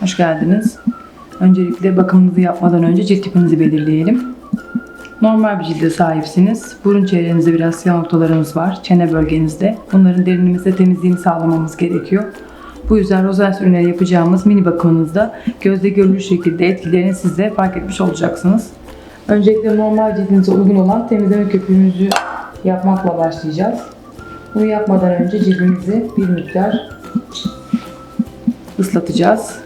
Hoş geldiniz. Öncelikle bakımınızı yapmadan önce cilt tipinizi belirleyelim. Normal bir cilde sahipsiniz. Burun çevrenizde biraz siyah noktalarınız var. Çene bölgenizde. Bunların derinlemesine temizliğini sağlamamız gerekiyor. Bu yüzden rozens ürünleri yapacağımız mini bakımınızda gözle görülür şekilde etkilerini siz de fark etmiş olacaksınız. Öncelikle normal cildinize uygun olan temizleme köpüğümüzü yapmakla başlayacağız. Bunu yapmadan önce cildimizi bir miktar ıslatacağız.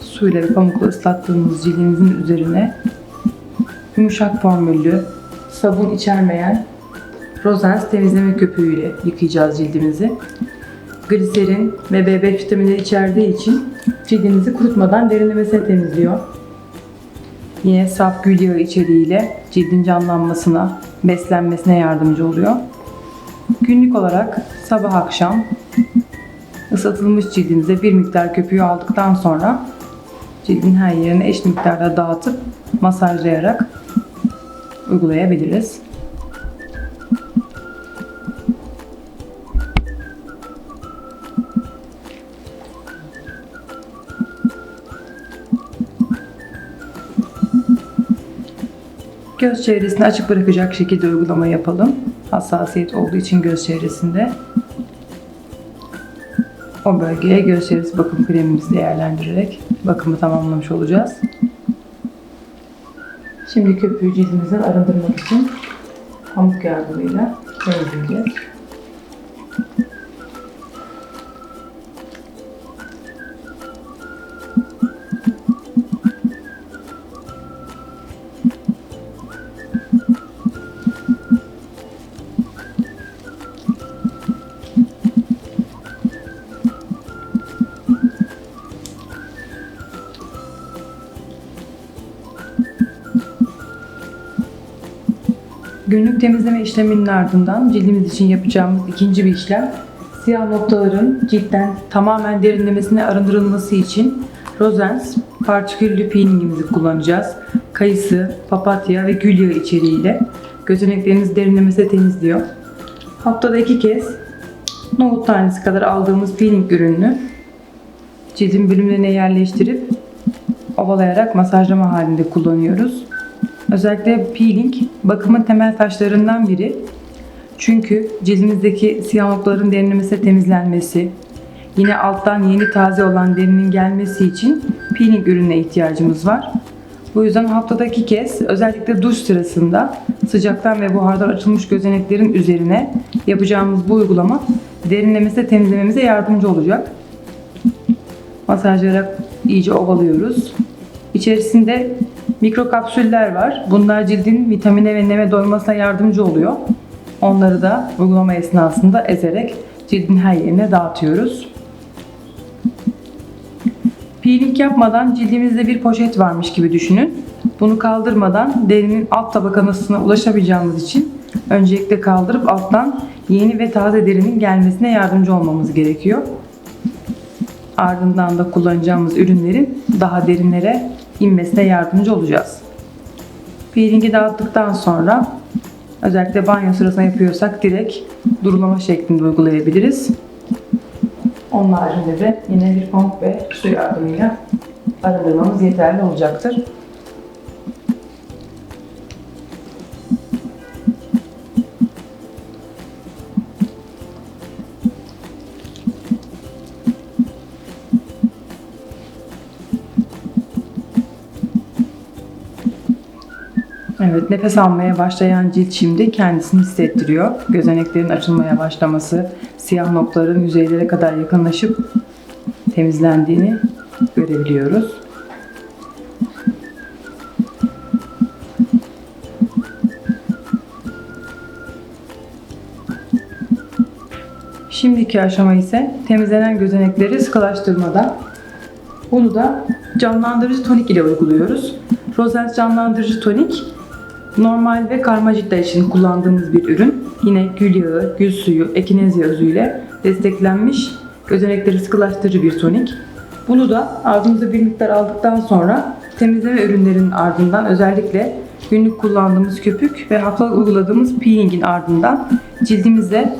Suyla ve pamukla ıslattığımız cildimizin üzerine yumuşak formüllü, sabun içermeyen Rozens temizleme köpüğüyle yıkayacağız cildimizi. Gliserin ve B5 vitaminleri içerdiği için cildinizi kurutmadan derinlemesine temizliyor. Yine saf gül yağı içeriğiyle cildin canlanmasına, beslenmesine yardımcı oluyor. Günlük olarak sabah akşam ıslatılmış cildimize bir miktar köpüğü aldıktan sonra cildin her yerine eşit miktarda dağıtıp masajlayarak uygulayabiliriz. Göz çevresini açık bırakacak şekilde uygulama yapalım. Hassasiyet olduğu için göz çevresinde o bölgeye göz çevresi bakım kremimizi değerlendirerek bakımı tamamlamış olacağız. Şimdi köpüğü cildimizden arındırmak için pamuk yardımıyla temizleyeceğiz. Günlük temizleme işleminin ardından cildimiz için yapacağımız ikinci bir işlem siyah noktaların ciltten tamamen derinlemesine arındırılması için Rozens partiküllü peelingimizi kullanacağız. Kayısı, papatya ve gül yağı içeriğiyle gözeneklerinizi derinlemesine temizliyor. Haftada iki kez nohut tanesi kadar aldığımız peeling ürününü cildin bölümlerine yerleştirip ovalayarak masajlama halinde kullanıyoruz. Özellikle peeling bakımın temel taşlarından biri. Çünkü cildimizdeki siyah noktaların derinlemesine temizlenmesi, yine alttan yeni taze olan derinin gelmesi için peeling ürününe ihtiyacımız var. Bu yüzden haftadaki kez özellikle duş sırasında sıcaktan ve buhardan açılmış gözeneklerin üzerine yapacağımız bu uygulama derinlemesine temizlememize yardımcı olacak. Masajlayarak iyice ovalıyoruz. İçerisinde mikro kapsüller var. Bunlar cildin vitamine ve neme doymasına yardımcı oluyor. Onları da uygulama esnasında ezerek cildin her yerine dağıtıyoruz. Peeling yapmadan cildimizde bir poşet varmış gibi düşünün. Bunu kaldırmadan derinin alt tabakanasına ulaşamayacağımız için öncelikle kaldırıp alttan yeni ve taze derinin gelmesine yardımcı olmamız gerekiyor. Ardından da kullanacağımız ürünlerin daha derinlere inmesine yardımcı olacağız. Peelingi dağıttıktan sonra özellikle banyo sırasında yapıyorsak direkt durulama şeklinde uygulayabiliriz. Onun haricinde de yine bir pamuk ve su yardımıyla arındırmamız yeterli olacaktır. Evet, nefes almaya başlayan cilt şimdi kendisini hissettiriyor. Gözeneklerin açılmaya başlaması, siyah noktaların yüzeylere kadar yakınlaşıp temizlendiğini görebiliyoruz. Şimdiki aşama ise temizlenen gözenekleri sıkılaştırmadan. Bunu da canlandırıcı tonik ile uyguluyoruz. Rosens canlandırıcı tonik normal ve karma ciltler için kullandığımız bir ürün. Yine gül yağı, gül suyu, ekinezya özüyle desteklenmiş gözenekleri sıkılaştırıcı bir tonik. Bunu da ağzımıza bir miktar aldıktan sonra temizleme ürünlerinin ardından özellikle günlük kullandığımız köpük ve haftalık uyguladığımız peelingin ardından cildimize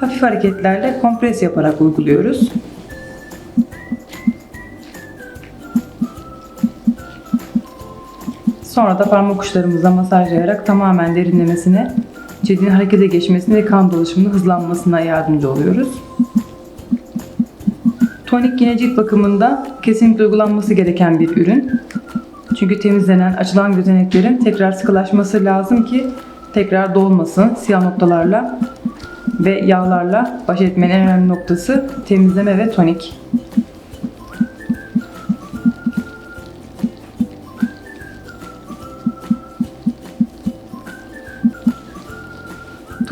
hafif hareketlerle kompres yaparak uyguluyoruz. Sonra da parmak uçlarımızla masajlayarak tamamen derinlemesine cildin harekete geçmesine ve kan dolaşımının hızlanmasına yardımcı oluyoruz. Tonik yine cilt bakımında kesinlikle uygulanması gereken bir ürün. Çünkü temizlenen, açılan gözeneklerin tekrar sıkılaşması lazım ki tekrar dolmasın siyah noktalarla ve yağlarla baş etmenin en önemli noktası temizleme ve tonik.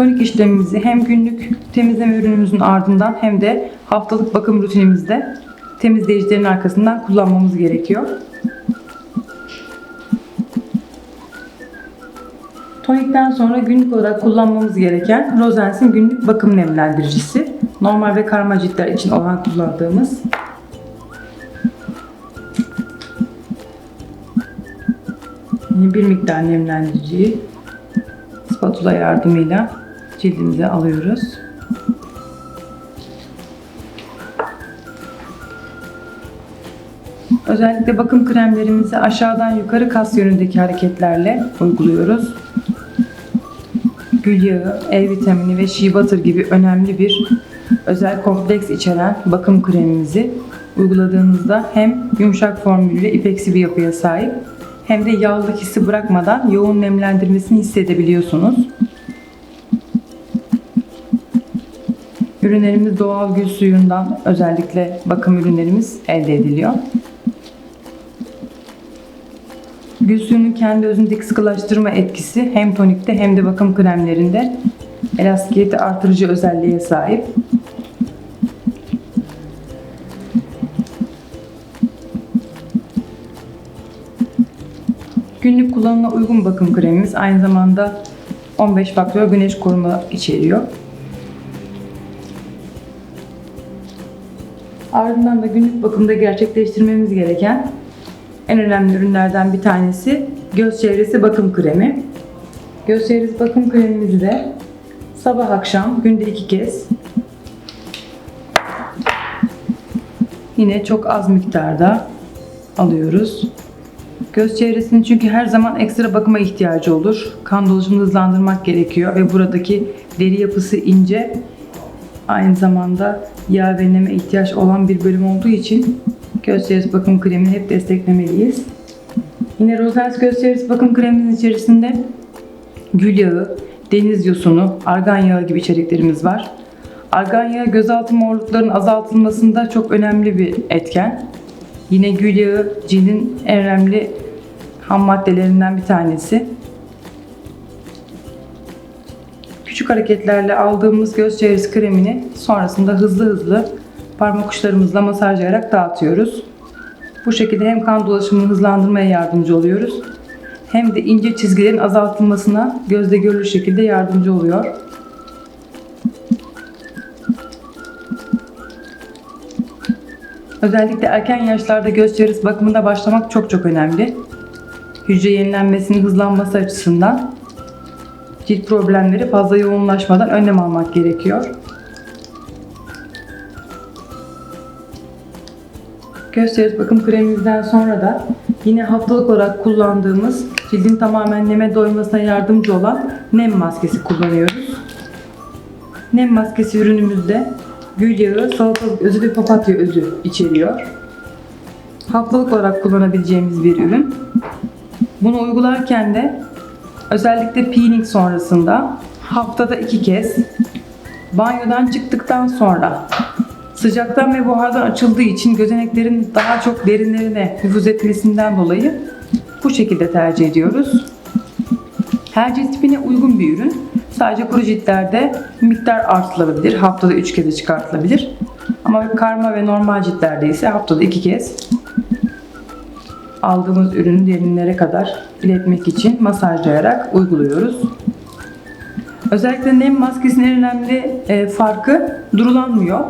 Tonik işlemimizi hem günlük temizleme ürünümüzün ardından hem de haftalık bakım rutinimizde temizleyicilerin arkasından kullanmamız gerekiyor. Tonikten sonra günlük olarak kullanmamız gereken Rosens'in günlük bakım nemlendiricisi. Normal ve karma ciltler için olan kullandığımız. Bir miktar nemlendiriciyi spatula yardımıyla cildimize alıyoruz. Özellikle bakım kremlerimizi aşağıdan yukarı kas yönündeki hareketlerle uyguluyoruz. Gül yağı, E vitamini ve shea butter gibi önemli bir özel kompleks içeren bakım kremimizi uyguladığınızda hem yumuşak formülü ve ipeksi bir yapıya sahip hem de yağlı hissi bırakmadan yoğun nemlendirmesini hissedebiliyorsunuz. Ürünlerimiz doğal gül suyundan özellikle bakım ürünlerimiz elde ediliyor. Gül suyunun kendi özündeki sıkılaştırma etkisi hem tonikte hem de bakım kremlerinde elastikiyeti artırıcı özelliğe sahip. Günlük kullanıma uygun bakım kremimiz aynı zamanda 15 faktör güneş koruma içeriyor. Ardından da günlük bakımda gerçekleştirmemiz gereken en önemli ürünlerden bir tanesi göz çevresi bakım kremi. Göz çevresi bakım kremimizi de sabah akşam günde iki kez yine çok az miktarda alıyoruz. Göz çevresinin çünkü her zaman ekstra bakıma ihtiyacı olur. Kan dolaşımını hızlandırmak gerekiyor ve buradaki deri yapısı ince. Aynı zamanda yağ ve neme ihtiyaç olan bir bölüm olduğu için göz çevresi bakım kremini hep desteklemeliyiz. Yine Rosens göz çevresi bakım kreminin içerisinde gül yağı, deniz yosunu, argan yağı gibi içeriklerimiz var. Argan yağı gözaltı morluklarının azaltılmasında çok önemli bir etken. Yine gül yağı cildin en önemli ham maddelerinden bir tanesi. Küçük hareketlerle aldığımız göz çevresi kremini sonrasında hızlı hızlı parmak uçlarımızla masajlayarak dağıtıyoruz. Bu şekilde hem kan dolaşımını hızlandırmaya yardımcı oluyoruz hem de ince çizgilerin azaltılmasına gözle görülür şekilde yardımcı oluyor. Özellikle erken yaşlarda göz çevresi bakımında başlamak çok çok önemli. Hücre yenilenmesinin hızlanması açısından cilt problemleri fazla yoğunlaşmadan önlem almak gerekiyor. Çevresi bakım kremimizden sonra da yine haftalık olarak kullandığımız cildin tamamen neme doymasına yardımcı olan nem maskesi kullanıyoruz. Nem maskesi ürünümüzde gül yağı, salatalık özü ve papatya özü içeriyor. Haftalık olarak kullanabileceğimiz bir ürün. Bunu uygularken de özellikle peeling sonrasında haftada iki kez banyodan çıktıktan sonra sıcaktan ve buhardan açıldığı için gözeneklerin daha çok derinlerine nüfuz etmesinden dolayı bu şekilde tercih ediyoruz. Her cilt tipine uygun bir ürün. Sadece kuru ciltlerde miktar artırılabilir. Haftada 3 kez çıkartılabilir. Ama karma ve normal ciltlerde ise haftada 2 kez aldığımız ürünü derinlere kadar iletmek için masajlayarak uyguluyoruz. Özellikle nem maskesinin en önemli e, farkı durulanmıyor.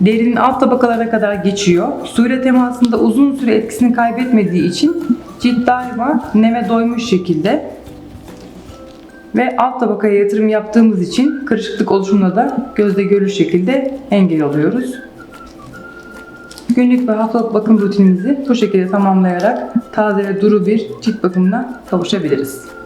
derinin alt tabakalara kadar geçiyor. Suyla temasında uzun süre etkisini kaybetmediği için cilt daima neme doymuş şekilde ve alt tabakaya yatırım yaptığımız için kırışıklık oluşumuna da gözle görülür şekilde engel oluyoruz. Günlük ve haftalık bakım rutinimizi bu şekilde tamamlayarak taze ve duru bir cilt bakımına kavuşabiliriz.